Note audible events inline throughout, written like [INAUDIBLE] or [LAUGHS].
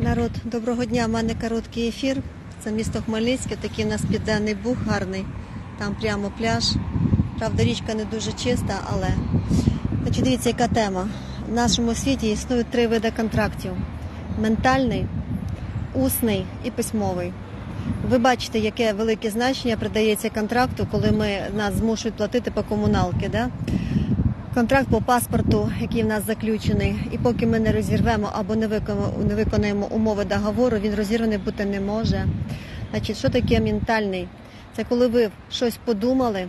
Народ, доброго дня. У мене короткий ефір. Це місто Хмельницьке. Такий у нас південний бух гарний. Там прямо пляж. Правда, річка не дуже чиста, але Значить, дивіться, яка тема. В нашому світі існують три види контрактів: ментальний, усний і письмовий. Ви бачите, яке велике значення придається контракту, коли ми нас змушують платити по комуналки. Да? Контракт по паспорту, який в нас заключений, і поки ми не розірвемо або не виконаємо, не виконаємо умови договору, він розірваний бути не може. Значить, що таке ментальний? Це коли ви щось подумали.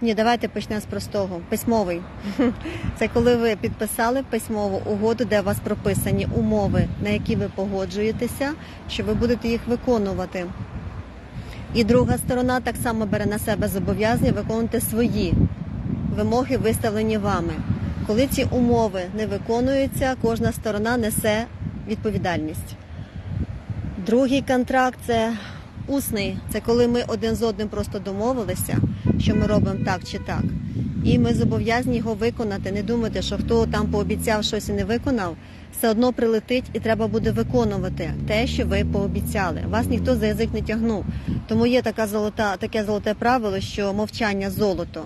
Ні, давайте почнемо з простого. Письмовий. [LAUGHS] Це коли ви підписали письмову угоду, де у вас прописані умови, на які ви погоджуєтеся, що ви будете їх виконувати. І друга сторона так само бере на себе зобов'язання виконувати свої вимоги, виставлені вами. Коли ці умови не виконуються, кожна сторона несе відповідальність. Другий контракт це усний. Це коли ми один з одним просто домовилися, що ми робимо так чи так. І ми зобов'язані його виконати. Не думайте, що хто там пообіцяв щось і не виконав, все одно прилетить і треба буде виконувати те, що ви пообіцяли. Вас ніхто за язик не тягнув. Тому є така золота, таке золоте правило, що мовчання золото.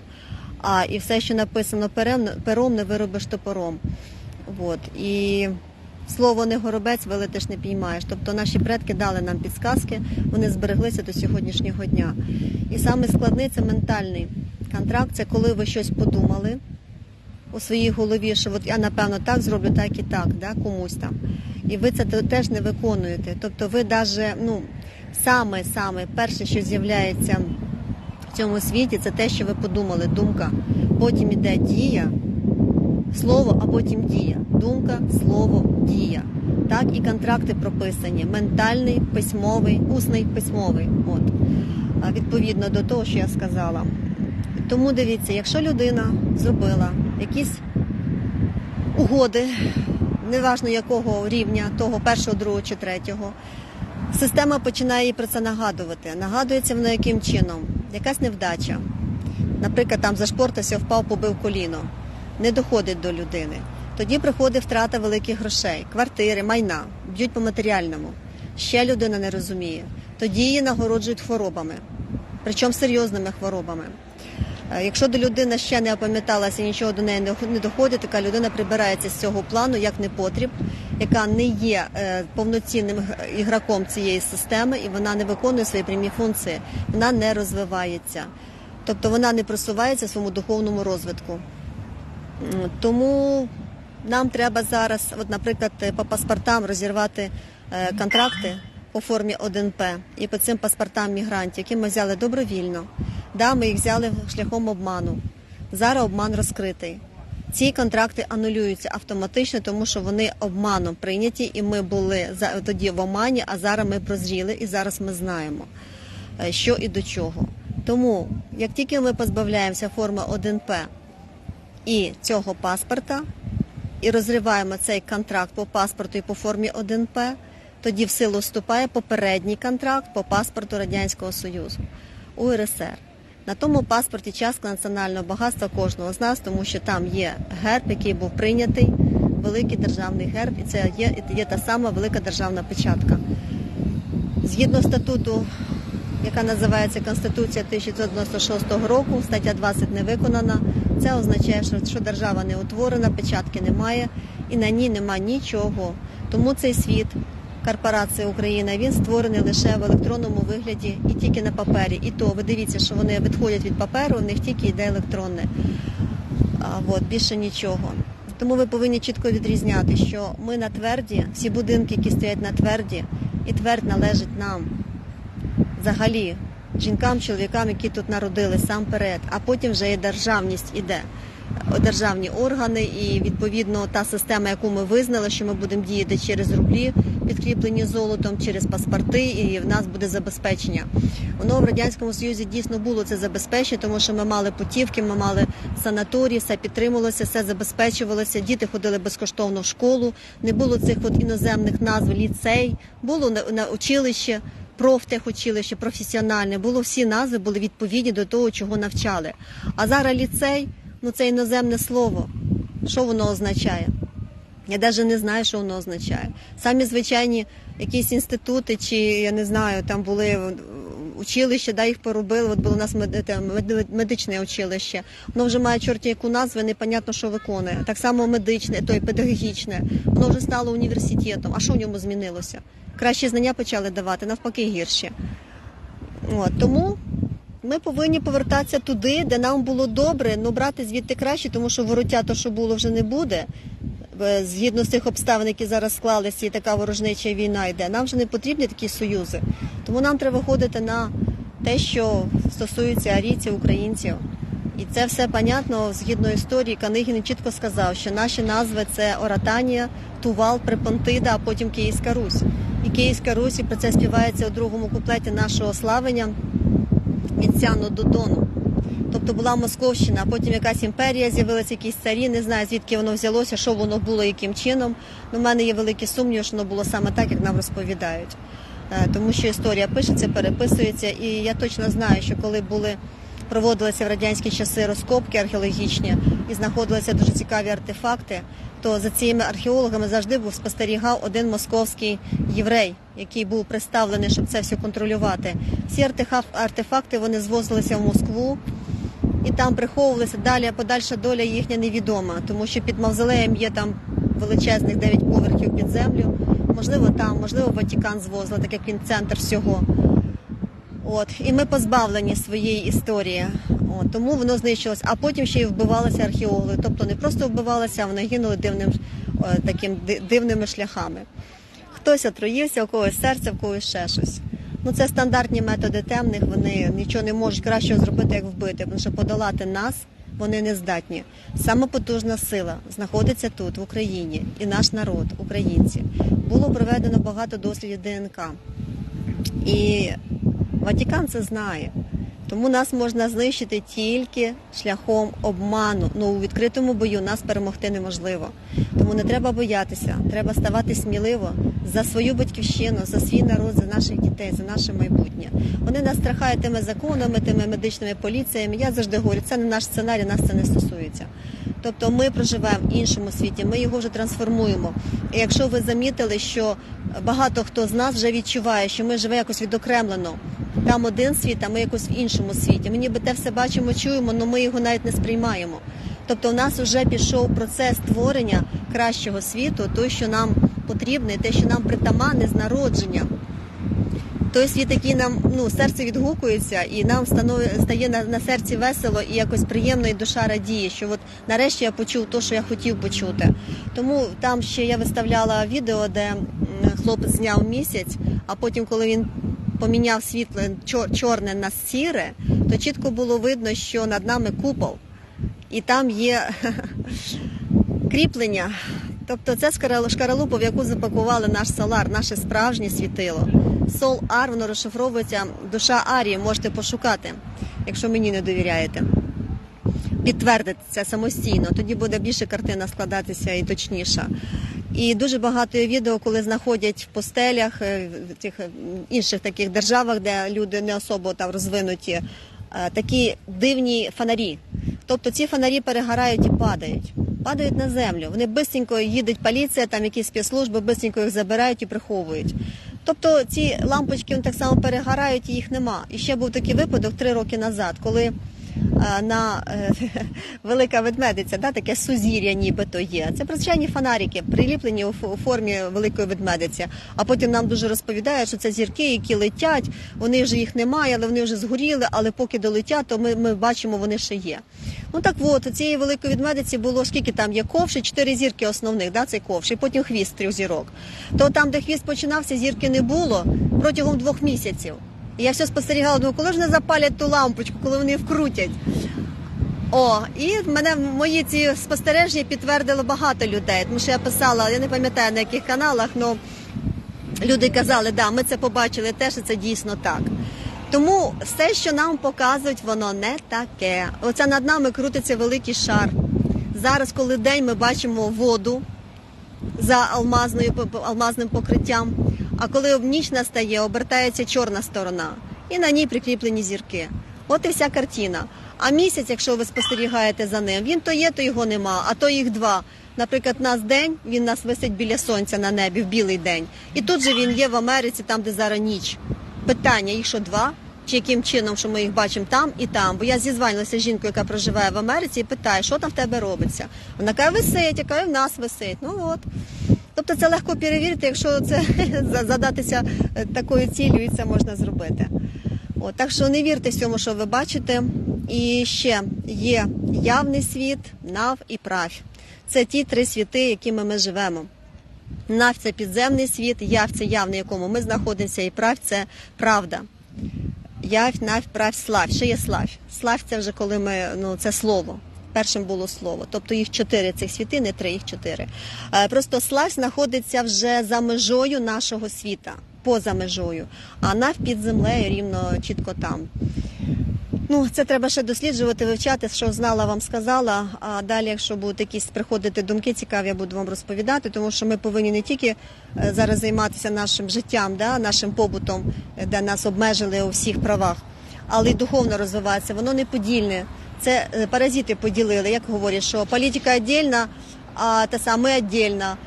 А і все, що написано пером, не виробиш топором. От. І слово не горобець, вилетиш не піймаєш. Тобто наші предки дали нам підсказки, вони збереглися до сьогоднішнього дня. І саме складний це ментальний контракт, це коли ви щось подумали у своїй голові, що от я напевно так зроблю, так і так, да, комусь там. І ви це теж не виконуєте. Тобто ви навіть, ну, саме, саме перше, що з'являється цьому світі, це те, що ви подумали, думка. Потім іде дія, слово, а потім дія. Думка, слово, дія. Так і контракти прописані: ментальний, письмовий, усний, письмовий. От. Відповідно до того, що я сказала. Тому дивіться, якщо людина зробила якісь угоди, неважно якого рівня, того першого, другого чи третього, система починає їй про це нагадувати. Нагадується воно яким чином? Якась невдача. Наприклад, там зашпортався, впав, побив коліно, не доходить до людини. Тоді приходить втрата великих грошей, квартири, майна, б'ють по матеріальному. Ще людина не розуміє. Тоді її нагороджують хворобами, причому серйозними хворобами. Е, Якщо до людини ще не опам'яталася, нічого до неї не- доходить, така людина прибирається з цього плану як непотріб, яка не є е, повноцінним ігроком цієї системи і вона не виконує свої прямі функції, вона не розвивається. Тобто вона не просувається в своєму духовному розвитку. Тому нам треба зараз, от, наприклад, е, по паспортам розірвати контракти по формі 1П і по цим паспортам мігрантів, які ми взяли добровільно. Да, ми їх взяли шляхом обману. Зараз обман розкритий. Ці контракти анулюються автоматично, тому що вони обманом прийняті, і ми були тоді в омані, а зараз ми прозріли і зараз ми знаємо, е, що і до чого. Тому, як тільки ми позбавляємося форми 1П і цього паспорта, і розриваємо цей контракт по паспорту і по формі 1П, тоді в силу вступає попередній контракт по паспорту Радянського Союзу УРСР. На тому паспорті частка національного багатства кожного з нас, тому що там є герб, який був прийнятий, великий державний герб, і це є, є та сама велика державна печатка. Згідно статуту, яка називається Конституція 1996 року, стаття 20 не виконана. Це означає, що, держава не утворена, печатки немає і на ній нема нічого. Тому цей світ, корпорація Україна, він створений лише в електронному вигляді і тільки на папері. І то ви дивіться, що вони відходять від паперу, в них тільки йде електронне. А, от, більше нічого. Тому ви повинні чітко відрізняти, що ми на тверді, всі будинки, які стоять на тверді, і твердь належить нам взагалі жінкам, чоловікам, які тут народились сам перед, а потім вже і державність іде. Державні органи і відповідно та система, яку ми визнали, що ми будемо діяти через рублі, підкріплені золотом, через паспорти, і в нас буде забезпечення. Воно в радянському союзі дійсно було це забезпечення, тому що ми мали путівки, ми мали санаторії, все підтримувалося, все забезпечувалося. Діти ходили безкоштовно в школу. Не було цих от іноземних назв ліцей, було на, училище профтехучилище, професіональне, було всі назви були відповідні до того, чого навчали. А зараз ліцей, ну це іноземне слово. Що воно означає? Я навіть не знаю, що воно означає. Самі звичайні якісь інститути, чи я не знаю, там були училища, да, їх поробили. От було у нас медичне училище. Воно вже має чорті яку назву, непонятно, що виконує. Так само медичне, то й педагогічне. Воно вже стало університетом. А що в ньому змінилося? Кращі знання почали давати, навпаки, гірші. От, тому ми повинні повертатися туди, де нам було добре, ну брати звідти краще, тому що вороття, то що було, вже не буде. Згідно з тих обставин, які зараз склалися, і така ворожнеча війна йде, нам вже не потрібні такі союзи. Тому нам треба ходити на те, що стосується арійців, українців. І це все понятно згідно історії. Канигін чітко сказав, що наші назви це Оратанія, Тувал, Препонтида, а потім Київська Русь. І Київська Русь, і про це співається у другому куплеті нашого славення від Сяну до Дону. Тобто була Московщина, а потім якась імперія з'явилася, якісь царі. Не знаю звідки воно взялося, що воно було, яким чином. Ну, в мене є великі сумніви, що воно було саме так, як нам розповідають. Е, Тому що історія пишеться, переписується, і я точно знаю, що коли були проводилися в радянські часи розкопки археологічні і знаходилися дуже цікаві артефакти, то за цими археологами завжди був спостерігав один московський єврей, який був представлений, щоб це все контролювати. Артефак- артефакти вони звозилися в Москву. І там приховувалися далі, подальша доля їхня невідома, тому що під мавзолеєм є там величезних 9 поверхів під землю. Можливо, там, можливо, Ватікан звозили, так як він центр всього. От і ми позбавлені своєї історії. От, тому воно знищилось. А потім ще й вбивалися археологи. Тобто не просто вбивалися, а вони гинули дивним таким дивними шляхами. Хтось отруївся, у когось серце, в когось ще щось. Ну це стандартні методи темних. Вони нічого не можуть кращого зробити, як вбити, тому що подолати нас вони не здатні. Саме потужна сила знаходиться тут, в Україні, і наш народ, українці. Було проведено багато дослідів ДНК. І Ватікан це знає. Тому нас можна знищити тільки шляхом обману. Ну у відкритому бою нас перемогти неможливо. Тому не треба боятися, треба ставати сміливо за свою батьківщину, за свій народ, за наших дітей, за наше майбутнє. Вони нас страхають тими законами, тими медичними поліціями. Я завжди говорю, це не наш сценарій, нас це не стосується. Тобто ми проживаємо в іншому світі, ми його вже трансформуємо. І якщо ви замітили, що багато хто з нас вже відчуває, що ми живемо якось відокремлено. Там один світ, а ми якось в іншому світі. Ми ніби те все бачимо, чуємо, але ми його навіть не сприймаємо. Тобто, в нас вже пішов процес створення кращого світу, той, що нам потрібний, те, що нам притаманне з народження. Той світ, який нам ну серце відгукується, і нам станови, стає на, на серці весело і якось приємно, і душа радіє, що от нарешті я почув те, що я хотів почути. Тому там ще я виставляла відео, де хлопець зняв місяць, а потім, коли він поміняв світло чорне на сіре, то чітко було видно, що над нами купол, і там є [LAUGHS] кріплення. Тобто це шкаралупа, в яку запакували наш солар, наше справжнє світило. Сол Ар, воно розшифровується душа Арії, можете пошукати, якщо мені не довіряєте. Підтвердити це самостійно, тоді буде більше картина складатися і точніша. І дуже багато відео, коли знаходять в постелях е, в цих е, інших таких державах, де люди не особо там розвинуті, е, такі дивні фонарі. Тобто ці фонарі перегорають і падають. Падають на землю. Вони бистренько їдуть поліція, там якісь спецслужби, бистренько їх забирають і приховують. Тобто ці лампочки вони так само перегорають і їх нема. І ще був такий випадок три роки назад, коли на е, [LAUGHS] велика ведмедиця, да, таке сузір'я нібито є. Це звичайні фонарики, приліплені у формі великої ведмедиці. А потім нам дуже розповідають, що це зірки, які летять. Вони вже їх немає, але вони вже згоріли. Але поки долетять, то ми, ми бачимо, вони ще є. Ну так от, цієї великої ведмедиці було скільки там є ковші, чотири зірки основних, да, цей ковш, і потім хвіст трьох зірок. То там, де хвіст починався, зірки не було протягом двох місяців. Я все спостерігала, думаю, коли ж не запалять ту лампочку, коли вони вкрутять. О, і мене мої ці спостереження підтвердило багато людей. Тому що я писала, я не пам'ятаю на яких каналах, але люди казали, да, ми це побачили теж, і це дійсно так. Тому все, що нам показують, воно не таке. Оце над нами крутиться великий шар. Зараз, коли день ми бачимо воду за алмазною алмазним покриттям, а коли в ніч настає, обертається чорна сторона, і на ній прикріплені зірки. От і вся картина. А місяць, якщо ви спостерігаєте за ним, він то є, то його нема, а то їх два. Наприклад, нас день, він нас висить біля сонця на небі в білий день. І тут же він є в Америці, там, де зараз ніч. Питання, їх що два? Чи яким чином, що ми їх бачимо там і там? Бо я зізванилася з жінкою, яка проживає в Америці, і питаю, що там в тебе робиться. Вона каже, висить, яка і в нас висить. Ну от. Тобто це легко перевірити, якщо це [LAUGHS] задатися е, такою цілею, і це можна зробити. От, так що не вірте всьому, що ви бачите. І ще є явний світ, нав і правь. Це ті три світи, якими ми живемо. Нав це підземний світ, яв це явний, якому ми знаходимося, і правь це правда. Явь, навь, правь, славь. Що є славь? Славь це вже коли ми ну це слово. Першим було слово. Тобто їх чотири цих світи, не три, їх чотири. Е, Просто славь знаходиться вже за межою нашого світа, поза межою, а нав під землею рівно чітко там. Ну, це треба ще досліджувати, вивчати, що знала, вам сказала. А далі, якщо будуть якісь приходити думки цікаві, я буду вам розповідати, тому що ми повинні не тільки е, зараз займатися нашим життям, да, нашим побутом, де нас обмежили у всіх правах, але й духовно розвиватися. Воно не подільне. Це е, паразити поділили, як говорять, що політика віддільна, а те саме віддільна.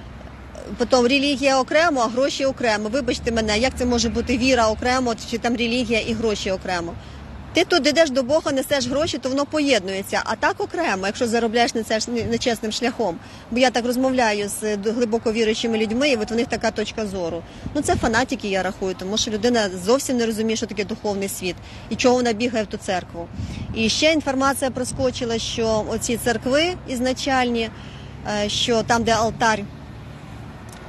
Потім релігія окремо, а гроші окремо. Вибачте мене, як це може бути віра окремо, чи там релігія і гроші окремо. Ти тут йдеш до Бога, несеш гроші, то воно поєднується. А так окремо, якщо заробляєш нецеш- нечесним шляхом. Бо я так розмовляю з глибоко віруючими людьми, і от в них така точка зору. Ну це фанатики, я рахую, тому що людина зовсім не розуміє, що таке духовний світ і чого вона бігає в ту церкву. І ще інформація проскочила, що оці церкви ізначальні, е, що там, де алтарь,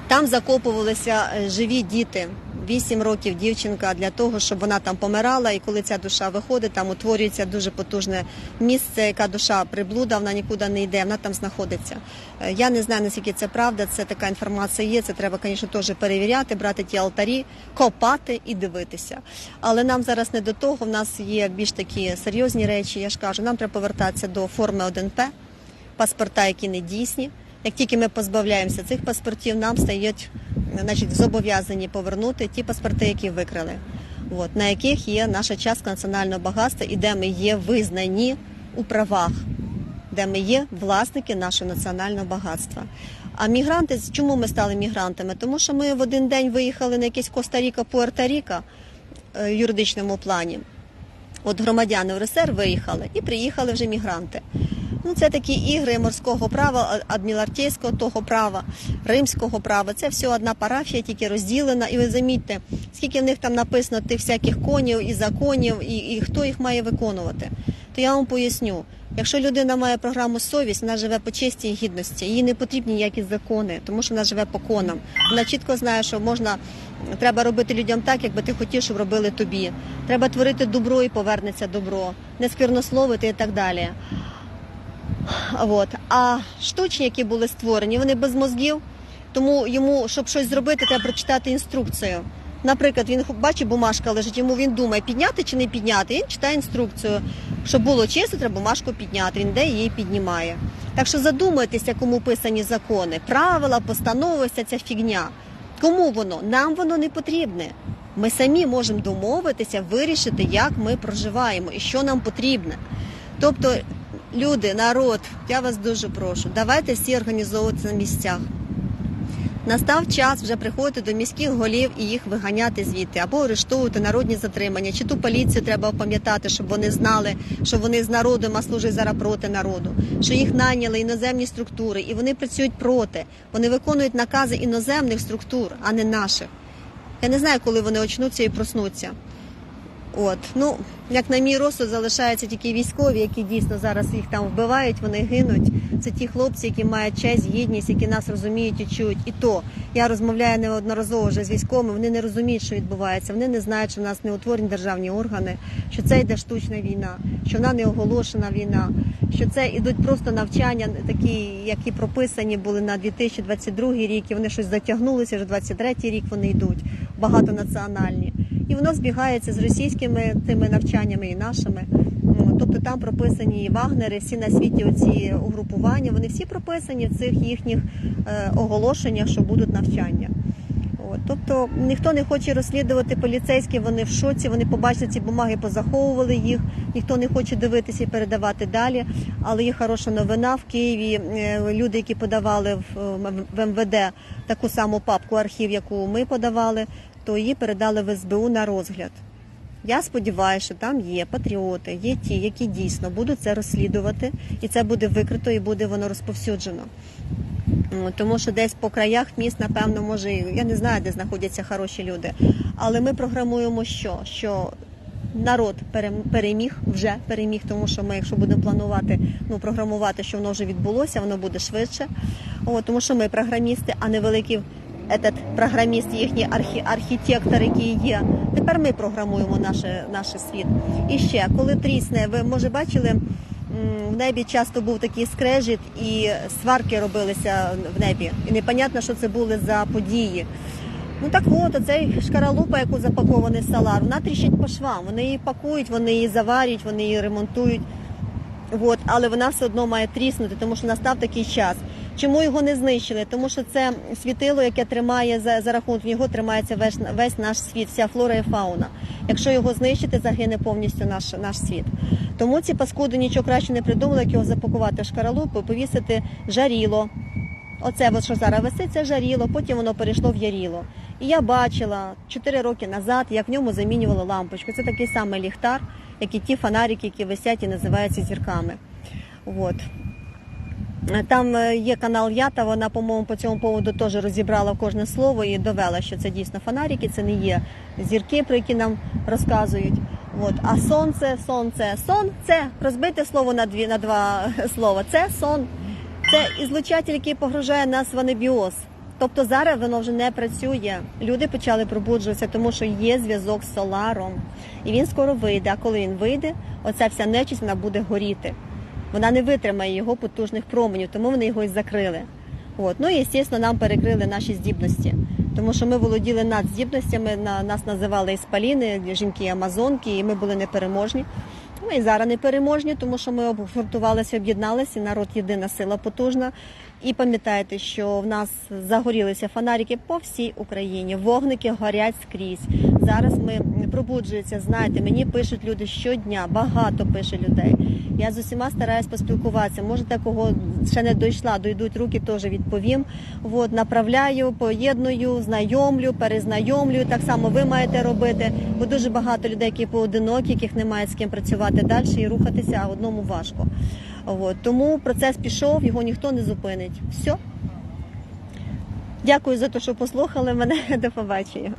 там закопувалися е, живі діти. Вісім років дівчинка для того, щоб вона там помирала, і коли ця душа виходить, там утворюється дуже потужне місце, яка душа приблуда, вона нікуди не йде, вона там знаходиться. Е, Я не знаю, наскільки це правда, це така інформація є. Це треба, звісно, теж перевіряти, брати ті алтарі, копати і дивитися. Але нам зараз не до того. В нас є більш такі серйозні речі. Я ж кажу, нам треба повертатися до форми 1П, паспорта, які не дійсні. Як тільки ми позбавляємося цих паспортів, нам стають значить, зобов'язані повернути ті паспорти, які викрали, от, на яких є наша частка національного багатства і де ми є визнані у правах, де ми є власники нашого національного багатства. А мігранти, чому ми стали мігрантами? Тому що ми в один день виїхали на якийсь Коста-Ріка, Пуерто-Ріка е, в юридичному плані. От громадяни РСР виїхали і приїхали вже мігранти. Ну, це такі ігри морського права, адміралтейського того права, римського права. Це все одна парафія, тільки розділена. І ви замітьте, скільки в них там написано тих всяких конів і законів, і, і хто їх має виконувати. То я вам поясню. Якщо людина має програму совість, вона живе по честі і гідності. Їй не потрібні ніякі закони, тому що вона живе по конам. Вона чітко знає, що можна треба робити людям так, якби ти хотів, щоб робили тобі. Треба творити добро і повернеться добро, не сквернословити і так далі. От. А штучні, які були створені, вони без мозгів, тому йому, щоб щось зробити, треба прочитати інструкцію. Наприклад, він бачить, бумажка лежить, йому він думає, підняти чи не підняти. Він читає інструкцію. Щоб було чисто, треба бумажку підняти. Він де її піднімає. Так що задумайтеся, кому писані закони, правила, постанови, вся ця фігня. Кому воно? Нам воно не потрібне. Ми самі можемо домовитися, вирішити, як ми проживаємо і що нам потрібне. Тобто, люди, народ, я вас дуже прошу, давайте всі організовуватися на місцях. Настав час вже приходити до міських голів і їх виганяти звідти або арештовувати народні затримання. Чи ту поліцію треба пам'ятати, щоб вони знали, що вони з народом, а служать зараз проти народу, що їх найняли іноземні структури, і вони працюють проти. Вони виконують накази іноземних структур, а не наших. Я не знаю, коли вони очнуться і проснуться. От, ну як на мій розсуд, залишаються тільки військові, які дійсно зараз їх там вбивають, вони гинуть. Це ті хлопці, які мають честь, гідність, які нас розуміють і чують. І то я розмовляю неодноразово вже з військовими. Вони не розуміють, що відбувається. Вони не знають, що в нас не утворені державні органи, що це йде штучна війна, що вона не оголошена війна, що це ідуть просто навчання, такі, які прописані були на 2022 рік. І вони щось затягнулися. Вже 23 рік вони йдуть багатонаціональні. І воно збігається з російськими тими навчаннями і нашими. Тобто там прописані і вагнери, всі на світі оці угрупування, вони всі прописані в цих їхніх е, оголошеннях, що будуть навчання. Тобто ніхто не хоче розслідувати поліцейські, вони в шоці, вони побачили ці бумаги, позаховували їх, ніхто не хоче дивитися і передавати далі. Але є хороша новина в Києві. е, Люди, які подавали в МВД таку саму папку архів, яку ми подавали, то її передали в СБУ на розгляд. Я сподіваюся, що там є патріоти, є ті, які дійсно будуть це розслідувати, і це буде викрито і буде воно розповсюджено. Тому що десь по краях міст, напевно, може, я не знаю, де знаходяться хороші люди. Але ми програмуємо що? Що народ переміг, вже переміг, тому що ми, якщо будемо планувати, ну програмувати, що воно вже відбулося, воно буде швидше. От, тому що ми програмісти, а не великий этот програміст, їхній архі, архітектор, який є. Тепер ми програмуємо наше, наш світ. І ще, коли трісне, ви може бачили. В небі часто був такий скрежіт, і сварки робилися в небі. І непонятно, що це були за події. Ну так от, оцей шкаралупа, яку запакований салар, вона тріщить по швам. Вони її пакують, вони її заварюють, вони її ремонтують. От, але вона все одно має тріснути, тому що настав такий час. Чому його не знищили? Тому що це світило, яке тримає за, за рахунок його тримається весь, весь наш світ, вся флора і фауна. Якщо його знищити, загине повністю наш, наш світ. Тому ці паскуди нічого краще не придумали, як його запакувати в шкаралупу, повісити жаріло. Оце, от, що зараз висить, це жаріло, потім воно перейшло в яріло. І я бачила 4 роки назад, як в ньому замінювали лампочку. Це такий самий ліхтар, як і ті фонарики, які висять і називаються зірками. От. Там е, є канал Ята, вона, по-моєму, по цьому поводу теж розібрала кожне слово і довела, що це дійсно фонарики, це не є зірки, про які нам розказують. От. А сонце, сонце, сон це розбите слово на дві на два [LAUGHS] слова. Це сон, це ізлучатель, який погружає нас в анебіоз. Тобто зараз воно вже не працює. Люди почали пробуджуватися, тому що є зв'язок з соларом. І він скоро вийде. А коли він вийде, оця вся нечисть вона буде горіти. Вона не витримає його потужних променів, тому вони його і закрили. От. Ну і, звісно, нам перекрили наші здібності, тому що ми володіли надздібностями, на нас називали іспаліни, жінки Амазонки, і ми були непереможні. Ми і зараз непереможні, тому що ми обгуртувалися, об'єдналися, народ єдина сила потужна. І пам'ятайте, що в нас загорілися фонарики по всій Україні, вогники горять скрізь. Зараз ми пробуджуються. Знаєте, мені пишуть люди щодня, багато пише людей. Я з усіма стараюсь поспілкуватися. Може, кого ще не дійшла, дойдуть руки, теж відповім. От, направляю, поєдную, знайомлю, перезнайомлю. Так само ви маєте робити. Бо дуже багато людей, які поодинокі, яких немає з ким працювати далі і рухатися, а одному важко. От. Тому процес пішов, його ніхто не зупинить. Все. Дякую за те, що послухали мене. [LAUGHS] До побачення.